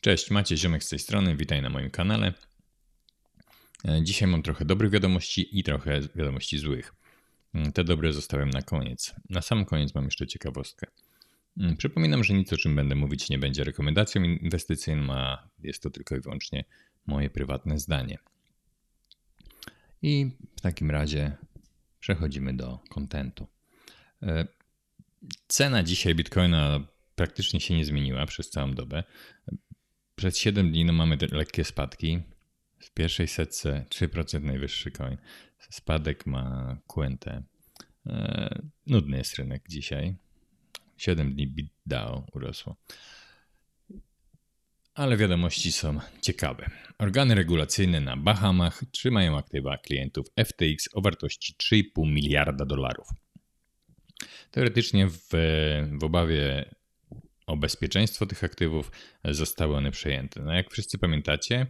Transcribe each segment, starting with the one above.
Cześć, Macie Ziomek z tej strony, witaj na moim kanale. E, Dzisiaj mam trochę dobrych wiadomości i trochę wiadomości złych. Mm, Te dobre zostawiam na koniec. Na sam koniec mam jeszcze ciekawostkę. Mm, Przypominam, że nic o czym będę mówić nie będzie rekomendacją inwestycyjną, a jest to tylko i wyłącznie moje prywatne zdanie. I w takim razie przechodzimy do kontentu. E, Cena dzisiaj bitcoina praktycznie się nie zmieniła przez całą dobę. Przez 7 dni no, mamy lekkie spadki. W pierwszej setce 3% najwyższy coin. Spadek ma QNT. E, nudny jest rynek dzisiaj. 7 dni BitDAO urosło. Ale wiadomości są ciekawe. Organy regulacyjne na Bahamach trzymają aktywa klientów FTX o wartości 3,5 miliarda dolarów. Teoretycznie w, w obawie o bezpieczeństwo tych aktywów zostały one przejęte. No jak wszyscy pamiętacie,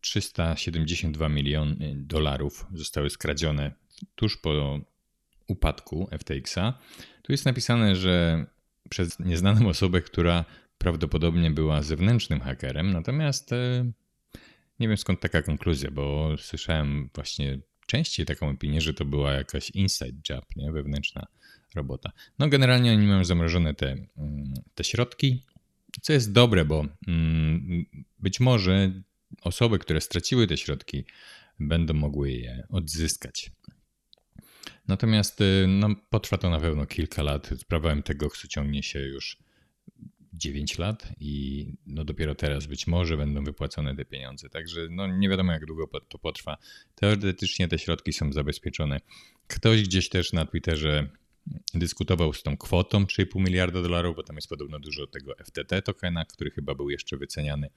372 miliony dolarów zostały skradzione tuż po upadku FTX-a. Tu jest napisane, że przez nieznaną osobę, która prawdopodobnie była zewnętrznym hakerem, natomiast e, nie wiem skąd taka konkluzja, bo słyszałem właśnie częściej taką opinię, że to była jakaś inside job, nie? wewnętrzna robota. No generalnie oni mają zamrożone te, mm, te środki, co jest dobre, bo mm, być może osoby, które straciły te środki, będą mogły je odzyskać. Natomiast y, no, potrwa to na pewno kilka lat. Sprawa tego ciągnie się już 9 lat i no dopiero teraz być może będą wypłacone te pieniądze. Także no nie wiadomo jak długo to potrwa. Teoretycznie te środki są zabezpieczone. Ktoś gdzieś też na Twitterze dyskutował z tą kwotą 3,5 miliarda dolarów, bo tam jest podobno dużo tego FTT tokena, który chyba był jeszcze wyceniany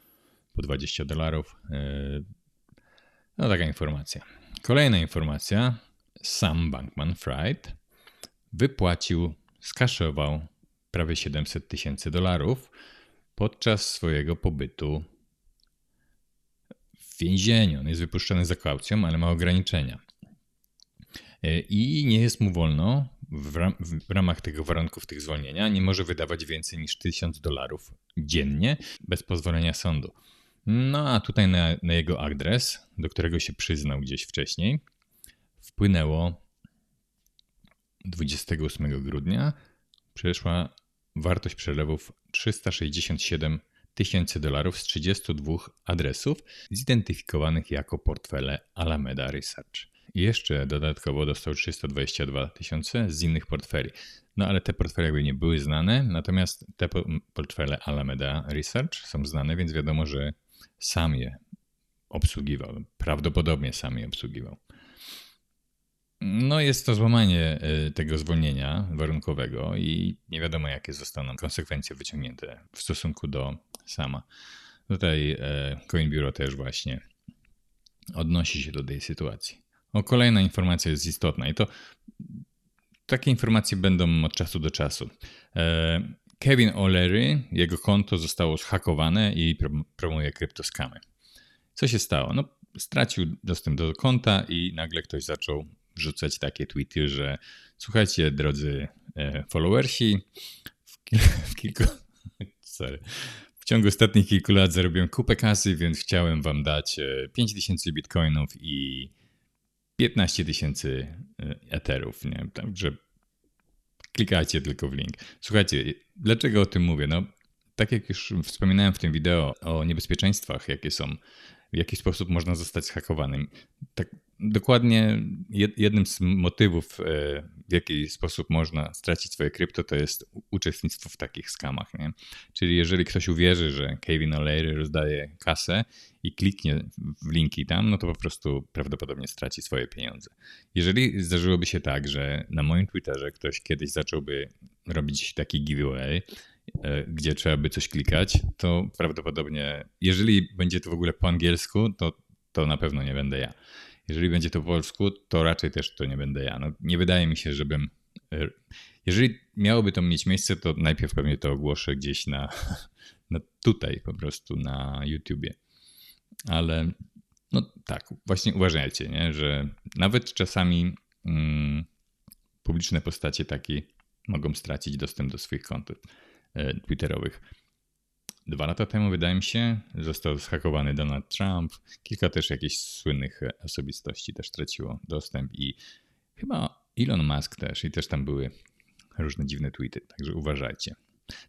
po 20 dolarów. No taka informacja. Kolejna informacja. Sam Bankman Fried wypłacił, skaszował prawie 700 tysięcy dolarów podczas swojego pobytu w więzieniu. On jest wypuszczony za kaucją, ale ma ograniczenia. I nie jest mu wolno w, ram w ramach tego warunków tych zwolnienia, nie może wydawać więcej niż 1000 dolarów dziennie bez pozwolenia sądu. No a tutaj na, na jego adres, do którego się przyznał gdzieś wcześniej, wpłynęło 28 grudnia przyszła wartość przelewów 367 tysięcy dolarów z 32 adresów zidentyfikowanych jako portfele Alameda Research. I jeszcze dodatkowo dostał 322 tysiące z innych portfeli. No ale te portfele jakby nie były znane, natomiast te portfele Alameda Research są znane, więc wiadomo, że sam je obsługiwał. Prawdopodobnie sam je obsługiwał. No jest to złamanie y, tego zwolnienia warunkowego i nie wiadomo jakie zostaną konsekwencje wyciągnięte w stosunku do sama. Tutaj e, CoinBureau też właśnie odnosi się do tej sytuacji. O, kolejna informacja jest istotna i to takie informacje będą od czasu do czasu. E, Kevin O'Leary, jego konto zostało zhakowane i promuje kryptoskamy. Co się stało? No, stracił dostęp do konta i nagle ktoś zaczął wrzucać takie tweety, że słuchajcie, drodzy e, followersi, w, kil w kilku... Sorry. W ciągu ostatnich kilku lat zarobiłem kupę kasy, więc chciałem wam dać 5000 bitcoinów i 15 tysięcy e, eterów. Nie? Także klikajcie tylko w link. Słuchajcie, dlaczego o tym mówię? No, tak jak już wspominałem w tym wideo o niebezpieczeństwach, jakie są, w jaki sposób można zostać zhakowanym. Tak dokładnie jednym z motywów, e, w jaki sposób można stracić swoje krypto, to jest uczestnictwo w takich skamach. Nie? Czyli jeżeli ktoś uwierzy, że Kevin O'Leary rozdaje kasę i kliknie w linki tam, no to po prostu prawdopodobnie straci swoje pieniądze. Jeżeli zdarzyłoby się tak, że na moim Twitterze ktoś kiedyś zacząłby robić taki giveaway, e, gdzie trzeba by coś klikać, to prawdopodobnie, jeżeli będzie to w ogóle po angielsku, to, to na pewno nie będę ja. Jeżeli będzie to po polsku, to raczej też to nie będę ja. No, nie wydaje mi się, żebym. E, jeżeli miałoby to mieć miejsce, to najpierw pewnie to ogłoszę gdzieś na, na tutaj po prostu na YouTubie. Ale no tak, właśnie uważajcie, nie? że nawet czasami mm, publiczne postacie takie mogą stracić dostęp do swoich kont e, twitterowych. Dwa lata temu, wydaje mi się, został zhakowany Donald Trump. Kilka też jakichś słynnych osobistości też traciło dostęp i chyba Elon Musk też i też tam były różne dziwne tweety, także uważajcie.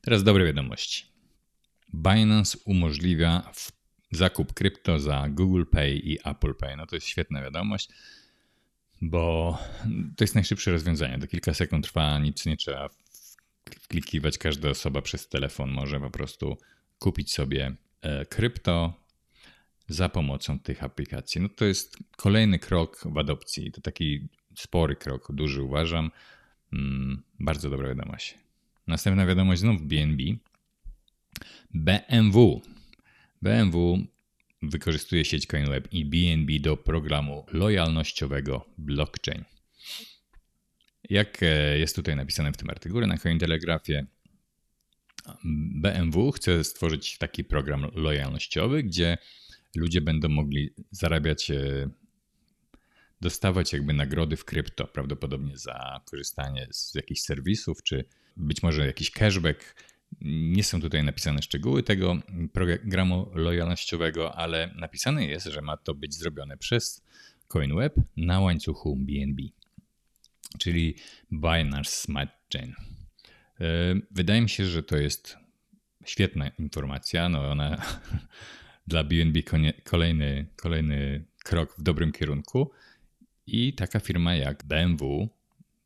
Teraz dobre wiadomości. Binance umożliwia zakup krypto za Google Pay i Apple Pay. No to jest świetna wiadomość, bo to jest najszybsze rozwiązanie. Do kilka sekund trwa, nic nie trzeba wklikiwać. Każda osoba przez telefon może po prostu kupić sobie e, krypto za pomocą tych aplikacji. No to jest kolejny krok w adopcji. To taki spory krok, duży uważam. Mm, bardzo dobra wiadomość. Następna wiadomość znów BNB. BMW. BMW wykorzystuje sieć CoinWeb i BNB do programu lojalnościowego blockchain. Jak e, jest tutaj napisane w tym artykule na Cointelegrafie, BMW chce stworzyć taki program lojalnościowy, gdzie ludzie będą mogli zarabiać, e, dostawać jakby nagrody w krypto, prawdopodobnie za korzystanie z jakichś serwisów, czy być może jakiś cashback. Nie są tutaj napisane szczegóły tego programu lojalnościowego, ale napisane jest, że ma to być zrobione przez CoinWeb na łańcuchu BNB, czyli Binance Smart Chain. E, wydaje mi się, że to jest świetna informacja. No ona dla BNB kolejny, kolejny krok w dobrym kierunku. I taka firma jak BMW,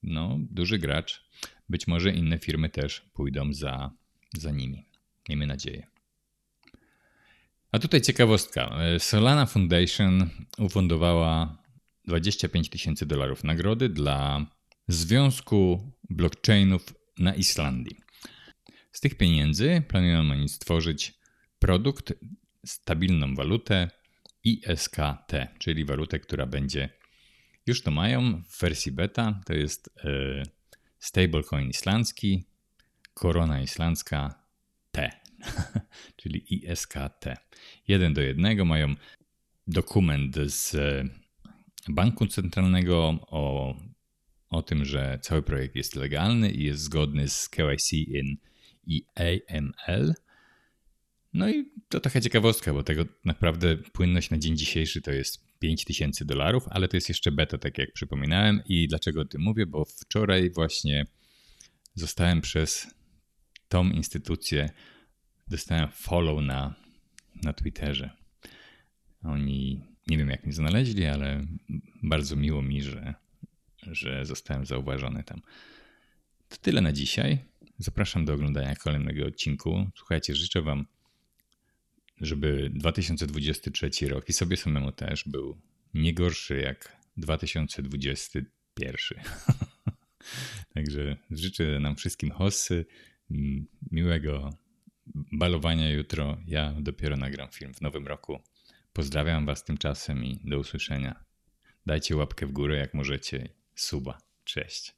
no, duży gracz, być może inne firmy też pójdą za, za nimi. Miejmy nadzieję. A tutaj ciekawostka. Solana Foundation ufundowała 25 tysięcy dolarów nagrody dla Związku Blockchainów na Islandii. Z tych pieniędzy planują oni stworzyć produkt, stabilną walutę ISKT, czyli walutę, która będzie, już to mają w wersji beta, to jest e, stablecoin islandzki, korona islandzka T, czyli ISKT. Jeden do jednego mają dokument z banku centralnego o o tym, że cały projekt jest legalny i jest zgodny z KYC in i AML. No i to taka ciekawostka, bo tego naprawdę płynność na dzień dzisiejszy to jest 5000 dolarów, ale to jest jeszcze beta, tak jak przypominałem. I dlaczego o tym mówię? Bo wczoraj właśnie zostałem przez tą instytucję, dostałem follow na, na Twitterze. Oni nie wiem jak mnie znaleźli, ale bardzo miło mi, że że zostałem zauważony tam. To tyle na dzisiaj. Zapraszam do oglądania kolejnego odcinku. Słuchajcie, życzę Wam, żeby 2023 rok i sobie samemu też był nie gorszy jak 2021. Także życzę nam wszystkim hossy, miłego balowania jutro. Ja dopiero nagram film w nowym roku. Pozdrawiam Was tymczasem i do usłyszenia. Dajcie łapkę w górę jak możecie suba. Cześć.